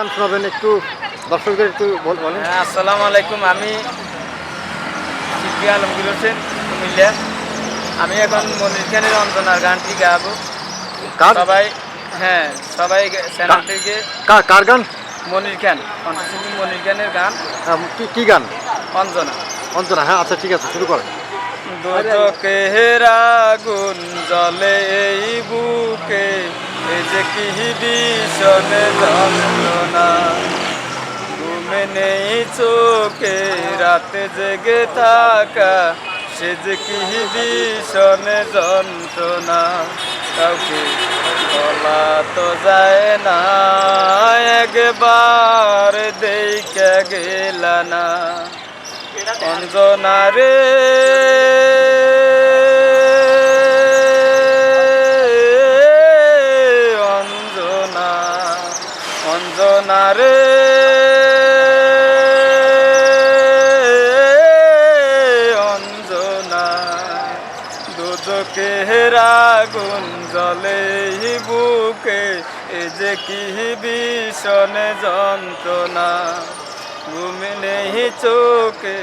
গান শোনাবেন একটু দর্শকদের একটু বল- বলেন। হ্যাঁ আসসালামু আলাইকুম আমি শিল্পী আলমগীর হোসেন কুমিল্লা। আমি এখন মনির খানের অঞ্জনার গানটি গাবো। সবাই হ্যাঁ সবাই চ্যানেল থেকে কার- গান? মনির খান কণ্ঠশিল্পী মনির খানের গান। কি কি গান? অঞ্জনা। অঞ্জনা হ্যাঁ আচ্ছা ঠিক আছে শুরু করেন। দুচোখের আগুন জলে এই বুকে যে কি ভীষণে যন্ত্রণা, ঘুমে নেই চোখে, রাতে জেগে থাকা, সে যে কি ভীষণে যন্ত্রণা, কাউকে বলা তো যায় না। একবার দেখে গেলা না অঞ্জনা রে অঞ্জনা রে। অঞ্জনা দুদকে রাগুন জলে বুকে, এ যে কি ভীষণ যন্ত্রণা। ঘুম নেই চোখে